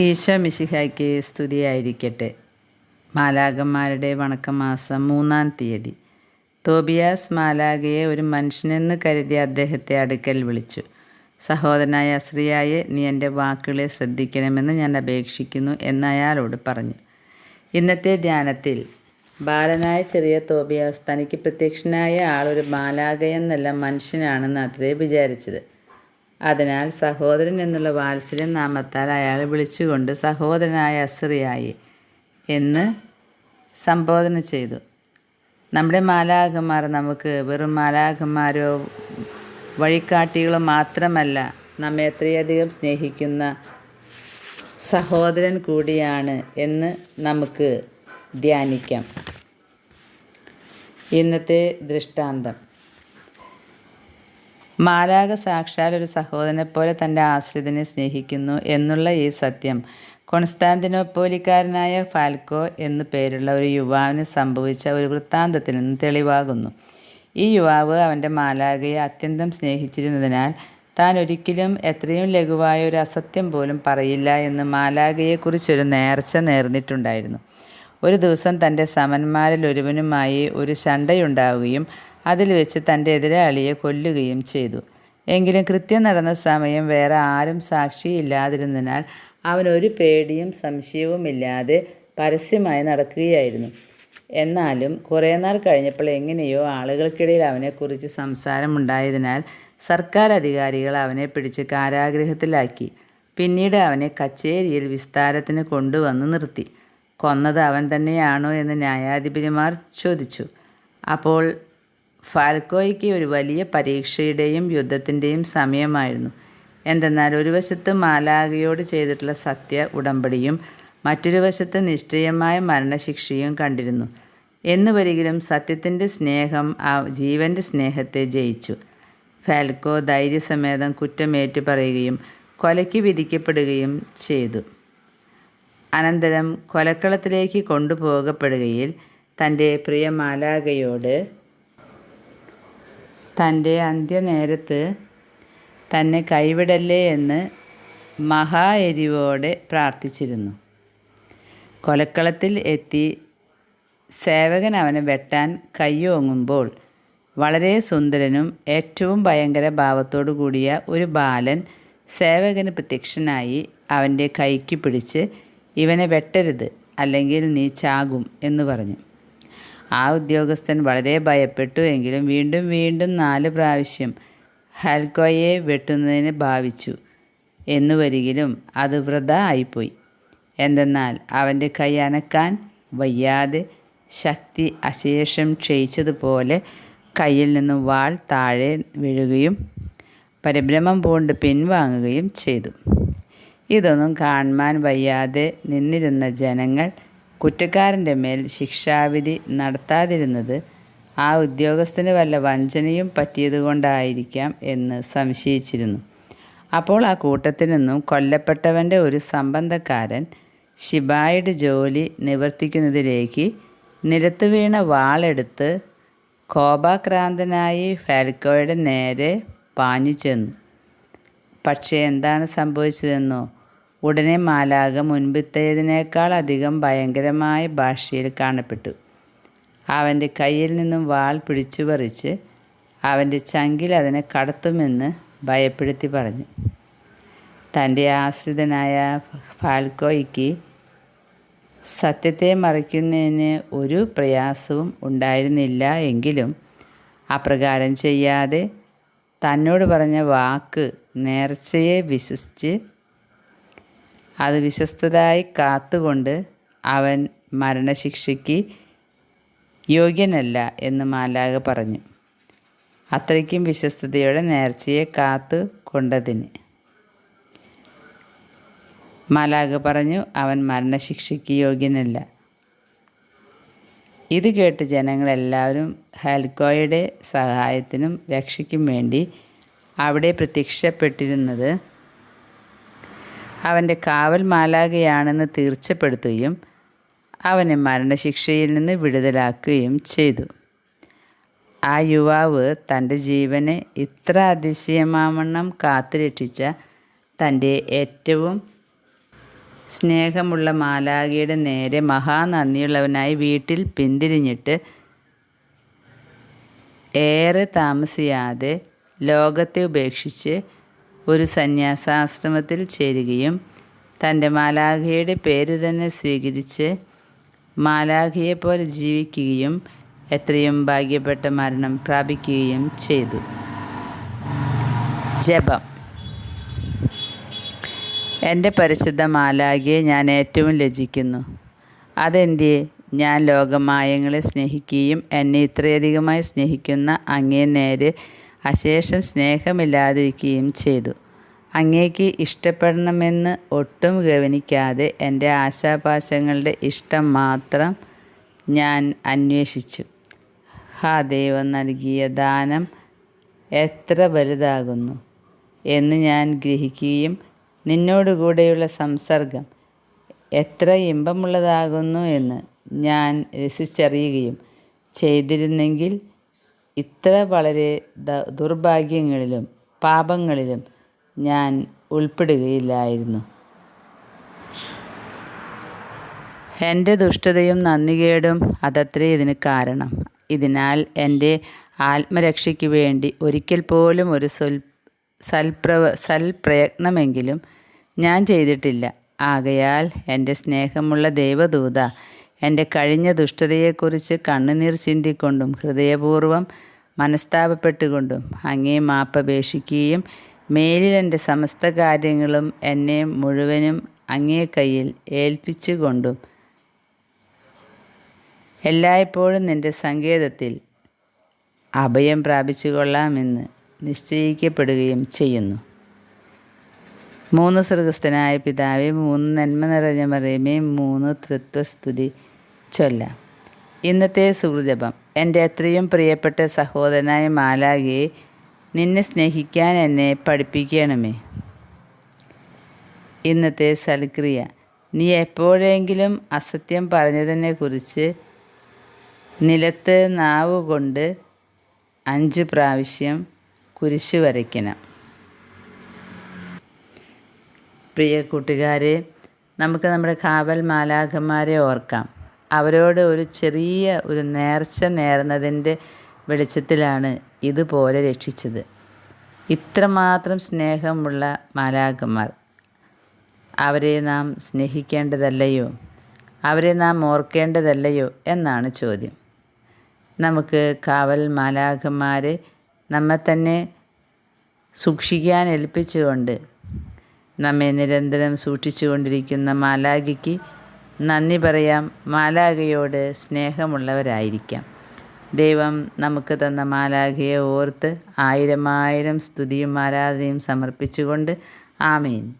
ഈശോ മിശിഹായ്ക്ക് സ്തുതിയായിരിക്കട്ടെ. മാലാകന്മാരുടെ വണക്കമാസം മൂന്നാം തീയതി. തോബിയാസ് മാലാകയെ ഒരു മനുഷ്യനെന്ന് കരുതി അദ്ദേഹത്തെ അടുക്കൽ വിളിച്ചു. സഹോദരനായ അസ്രിയായെ നീ എന്റെ വാക്കുകളെ ശ്രദ്ധിക്കണമെന്ന് ഞാൻ അപേക്ഷിക്കുന്നു എന്ന് അയാളോട് പറഞ്ഞു. ഇന്നത്തെ ധ്യാനത്തിൽ ബാലനായ ചെറിയ തോബിയാസ് തനിക്ക് പ്രത്യക്ഷനായ ആളൊരു മാലാകയെന്നല്ല മനുഷ്യനാണെന്ന് അത്രേ വിചാരിച്ചത്. അതിനാൽ സഹോദരൻ എന്നുള്ള വാത്സല്യം നാമത്താൽ അയാളെ വിളിച്ചുകൊണ്ട് സഹോദരനായ അസ്രിയായി എന്ന് സംബോധന ചെയ്തു. നമ്മുടെ മാലാഖന്മാർ നമുക്ക് വെറും മാലാഖന്മാരോ വഴികാട്ടികളോ മാത്രമല്ല നമ്മെ എത്രയധികം സ്നേഹിക്കുന്ന സഹോദരൻ കൂടിയാണ് എന്ന് നമുക്ക് ധ്യാനിക്കാം. ഇന്നത്തെ ദൃഷ്ടാന്തം. മാലാക സാക്ഷാൽ ഒരു സഹോദരനെ പോലെ തന്റെ ആശ്രിതനെ സ്നേഹിക്കുന്നു എന്നുള്ള ഈ സത്യം. കൊൺസ്താന്തിനോപ്പോലിക്കാരനായ ഫാൽക്കോ എന്നു പേരുള്ള ഒരു യുവാവിന് സംഭവിച്ച ഒരു വൃത്താന്തത്തിൽ നിന്ന് തെളിവാകുന്നു. ഈ യുവാവ് അവന്റെ മാലാകയെ അത്യന്തം സ്നേഹിച്ചിരുന്നതിനാൽ താൻ ഒരിക്കലും എത്രയും ലഘുവായ ഒരു അസത്യം പോലും പറയില്ല എന്ന് മാലാകയെക്കുറിച്ചൊരു നേർച്ച നേർന്നിട്ടുണ്ടായിരുന്നു. ഒരു ദിവസം തന്റെ സമന്മാരിൽ ഒരുവനുമായി ഒരു ശണ്ടയുണ്ടാവുകയും അതിൽ വെച്ച് തന്റെ എതിരാളിയെ കൊല്ലുകയും ചെയ്തു. എങ്കിലും കൃത്യം നടന്ന സമയം വേറെ ആരും സാക്ഷിയില്ലാതിരുന്നതിനാൽ അവൻ ഒരു പേടിയും സംശയവുമില്ലാതെ പരസ്യമായി നടക്കുകയായിരുന്നു. എന്നാലും കുറേ നാൾ കഴിഞ്ഞപ്പോൾ എങ്ങനെയോ ആളുകൾക്കിടയിൽ അവനെക്കുറിച്ച് സംസാരമുണ്ടായതിനാൽ സർക്കാർ അധികാരികൾ അവനെ പിടിച്ച് കാരാഗ്രഹത്തിലാക്കി പിന്നീട് അവനെ കച്ചേരിയിൽ വിസ്താരത്തിന് കൊണ്ടുവന്ന് നിർത്തി. കൊന്നത് അവൻ തന്നെയാണോ എന്ന് ന്യായാധിപതിമാർ ചോദിച്ചു. അപ്പോൾ ഫാൽക്കോയ്ക്ക് ഒരു വലിയ പരീക്ഷയുടെയും യുദ്ധത്തിന്റെയും സമയമായിരുന്നു. എന്തെന്നാൽ ഒരു വശത്ത് മാലാഗയോട് ചെയ്തിട്ടുള്ള സത്യ ഉടമ്പടിയും മറ്റൊരു വശത്ത് നിശ്ചയമായ മരണശിക്ഷയും കണ്ടിരുന്നു. എന്നുവരികിലും സത്യത്തിന്റെ സ്നേഹം ആ ജീവന്റെ സ്നേഹത്തെ ജയിച്ചു. ഫാൽക്കോ ധൈര്യസമേതം കുറ്റമേറ്റു പറയുകയും കൊലയ്ക്ക് വിധിക്കപ്പെടുകയും ചെയ്തു. അനന്തരം കൊലക്കളത്തിലേക്ക് കൊണ്ടുപോകപ്പെടുകയിൽ തന്റെ പ്രിയ മാലാകയോട് തന്റെ അന്ത്യനേരത്ത് തന്നെ കൈവിടല്ലേ എന്ന് മഹാ എരിവോടെ പ്രാർത്ഥിച്ചിരുന്നു. കൊലക്കളത്തിൽ എത്തി സേവകൻ അവനെ വെട്ടാൻ കയ്യോങ്ങുമ്പോൾ വളരെ സുന്ദരനും ഏറ്റവും ഭയങ്കര ഭാവത്തോടു കൂടിയ ഒരു ബാലൻ സേവകന് പ്രത്യക്ഷനായി അവന്റെ കൈക്ക് പിടിച്ച് ഇവനെ വെട്ടരുത് അല്ലെങ്കിൽ നീ ചാകും എന്ന് പറഞ്ഞു. ആ ഉദ്യോഗസ്ഥൻ വളരെ ഭയപ്പെട്ടു എങ്കിലും വീണ്ടും വീണ്ടും നാല് പ്രാവശ്യം ഹൽക്കോയെ വെട്ടുന്നതിന് ഭാവിച്ചു എന്നു വരികിലും അത് വൃത ആയിപ്പോയി. എന്തെന്നാൽ അവന്റെ കൈ അനക്കാൻ വയ്യാതെ ശക്തി അശേഷം ക്ഷയിച്ചതുപോലെ കയ്യിൽ നിന്നും വാൾ താഴെ വീഴുകയും പരിഭ്രമം പൂണ്ട് പിൻവാങ്ങുകയും ചെയ്തു. ഇതൊന്നും കാണുവാൻ വയ്യാതെ നിന്നിരുന്ന ജനങ്ങൾ കുറ്റക്കാരന്റെ മേൽ ശിക്ഷാവിധി നടത്താതിരുന്നത് ആ ഉദ്യോഗസ്ഥന് വല്ല വഞ്ചനയും പറ്റിയതുകൊണ്ടായിരിക്കാം എന്ന് സംശയിച്ചിരുന്നു. അപ്പോൾ ആ കൂട്ടത്തിൽ നിന്നും കൊല്ലപ്പെട്ടവന്റെ ഒരു സംബന്ധക്കാരൻ ശിബായുടെ ജോലി നിവർത്തിക്കുന്നതിലേക്ക് നിരത്തു വീണ വാളെടുത്ത് കോപാക്രാന്തനായി ഫാൽക്കോയുടെ നേരെ പാഞ്ഞു ചെന്നു പക്ഷേ എന്താണ് സംഭവിച്ചതെന്നോ? ഉടനെ മാലാക മുൻപത്തേതിനേക്കാൾ അധികം ഭയങ്കരമായ ഭാഷയിൽ കാണപ്പെട്ടു. അവന്റെ കയ്യിൽ നിന്നും വാൾ പിടിച്ചു പറിച്ച് അവന്റെ ചങ്കിൽ അതിനെ കടത്തുമെന്ന് ഭയപ്പെടുത്തി പറഞ്ഞു. തന്റെ ആശ്രിതനായ ഫാൽക്കോയ്ക്ക് സത്യത്തെ മറിക്കുന്നതിന് ഒരു പ്രയാസവും ഉണ്ടായിരുന്നില്ല എങ്കിലും അപ്രകാരം ചെയ്യാതെ തന്നോട് പറഞ്ഞ വാക്ക് നേർച്ചയെ വിശ്വസിച്ച് അത് വിശ്വസ്തതായി കാത്തുകൊണ്ട് അവൻ മരണശിക്ഷയ്ക്ക് യോഗ്യനല്ല എന്ന് മാലാക പറഞ്ഞു. അത്രയ്ക്കും വിശ്വസ്തയോടെ നേർച്ചയെ കാത്തു കൊണ്ടതിന്. മാലാക പറഞ്ഞു അവൻ മരണശിക്ഷയ്ക്ക് യോഗ്യനല്ല. ഇത് കേട്ട് ജനങ്ങളെല്ലാവരും ഹൽക്കോയുടെ സഹായത്തിനും രക്ഷയ്ക്കും വേണ്ടി അവിടെ പ്രത്യക്ഷപ്പെട്ടിരുന്നത് അവന്റെ കാവൽ മാലാകയാണെന്ന് തീർച്ചപ്പെടുത്തുകയും അവനെ മരണശിക്ഷയിൽ നിന്ന് വിടുതലാക്കുകയും ചെയ്തു. ആ യുവാവ് തന്റെ ജീവനെ ഇത്ര അതിശയമാവണ്ണം കാത്തുരക്ഷിച്ച തന്റെ ഏറ്റവും സ്നേഹമുള്ള മാലാഖയുടെ നേരെ മഹാനന്ദിയുള്ളവനായി വീട്ടിൽ പിന്തിരിഞ്ഞിട്ട് ഏറെ താമസിയാതെ ലോകത്തെ ഉപേക്ഷിച്ച് ഒരു സന്യാസാശ്രമത്തിൽ ചേരുകയും തന്റെ മാലാഖയുടെ പേര് തന്നെ സ്വീകരിച്ച് മാലാഖയെപ്പോലെ ജീവിക്കുകയും എത്രയും ഭാഗ്യപ്പെട്ട മരണം പ്രാപിക്കുകയും ചെയ്തു. ജപം. എന്റെ പരിശുദ്ധ മാലാഖയെ ഞാൻ ഏറ്റവും ലജിക്കുന്നു അതെന്തിയെ? ഞാൻ ലോകമായങ്ങളെ സ്നേഹിക്കുകയും എന്നെ ഇത്രയധികമായി സ്നേഹിക്കുന്ന അങ്ങേ നേരെ അശേഷം സ്നേഹമില്ലാതിരിക്കുകയും ചെയ്തു. അങ്ങേക്ക് ഇഷ്ടപ്പെടണമെന്ന് ഒട്ടും ഗവനിക്കാതെ എന്റെ ആശാപാശങ്ങളുടെ ഇഷ്ടം മാത്രം ഞാൻ അന്വേഷിച്ചു. ഹാ ദൈവം നൽകിയ ദാനം എത്ര വലുതാകുന്നു എന്ന് ഞാൻ ഗ്രഹിക്കുകയും നിന്നോടുകൂടെയുള്ള സംസർഗം എത്ര ഇമ്പമുള്ളതാകുന്നു എന്ന് ഞാൻ രസിച്ചറിയുകയും ചെയ്തിരുന്നെങ്കിൽ ഇത്ര വളരെ ദുർഭാഗ്യങ്ങളിലും പാപങ്ങളിലും ഞാൻ ഉൾപ്പെടുകയില്ലായിരുന്നു. എന്റെ ദുഷ്ടതയും നന്ദികേടും അതത്രേ ഇതിന് കാരണം. ഇതിനാൽ എന്റെ ആത്മരക്ഷയ്ക്ക് വേണ്ടി ഒരിക്കൽ പോലും ഒരു സൽ സൽപ്രവ സൽപ്രയത്നമെങ്കിലും ഞാൻ ചെയ്തിട്ടില്ല. ആകയാൽ എന്റെ സ്നേഹമുള്ള ദൈവദൂത എന്റെ കഴിഞ്ഞ ദുഷ്ടതയെക്കുറിച്ച് കണ്ണുനീർ ചിന്തിക്കൊണ്ടും ഹൃദയപൂർവം മനസ്താപപ്പെട്ടുകൊണ്ടും അങ്ങേ മാപ്പപേക്ഷിക്കുകയും മേലിൽ എന്റെ സമസ്ത കാര്യങ്ങളും എന്നെ മുഴുവനും അങ്ങേ കയ്യിൽ ഏൽപ്പിച്ചുകൊണ്ടും എല്ലായ്പ്പോഴും നിന്റെ സങ്കേതത്തിൽ അഭയം പ്രാപിച്ചുകൊള്ളാമെന്ന് നിശ്ചയിക്കപ്പെടുകയും ചെയ്യുന്നു. മൂന്ന് സ്വർഗസ്ഥനായ പിതാവെ മൂന്ന് നന്മ നിറഞ്ഞ മറിയമേ മൂന്ന് തൃത്വസ്തുതി ചൊല്ലാം. ഇന്നത്തെ സുഹൃജപം. എന്റെ അത്രയും പ്രിയപ്പെട്ട സഹോദരനായ മാലാകെ നിന്നെ സ്നേഹിക്കാൻ എന്നെ പഠിപ്പിക്കണമേ. ഇന്നത്തെ സൽക്രിയ. നീ എപ്പോഴെങ്കിലും അസത്യം പറഞ്ഞതിനെക്കുറിച്ച് നിലത്ത് നാവ് കൊണ്ട് അഞ്ച് പ്രാവശ്യം കുരിശ് വരയ്ക്കണം. പ്രിയ കൂട്ടുകാരെ നമുക്ക് നമ്മുടെ കാവൽ മാലാഖന്മാരെ ഓർക്കാം. അവരോട് ഒരു ചെറിയ ഒരു നേർച്ച നേർന്നതിന്റെ വെളിച്ചത്തിലാണ് ഇതുപോലെ രക്ഷിച്ചത്. ഇത്രമാത്രം സ്നേഹമുള്ള മാലാഖന്മാർ അവരെ നാം സ്നേഹിക്കേണ്ടതല്ലയോ? അവരെ നാം ഓർക്കേണ്ടതല്ലയോ എന്നാണ് ചോദ്യം. നമുക്ക് കാവൽ മാലാഖന്മാരെ നമ്മെ തന്നെ സൂക്ഷിക്കാൻ ഏൽപ്പിച്ചുകൊണ്ട് നമ്മെ നിരന്തരം സൂക്ഷിച്ചുകൊണ്ടിരിക്കുന്ന മാലാഖയ്ക്ക് നന്ദി പറയാം. മാലാഖയോട് സ്നേഹമുള്ളവരായിരിക്കാം. ദൈവം നമുക്ക് തന്ന മാലാഖയെ ഓർത്ത് ആയിരമായിരം ആയിരം സ്തുതിയും ആരാധനയും സമർപ്പിച്ചുകൊണ്ട് ആമീൻ.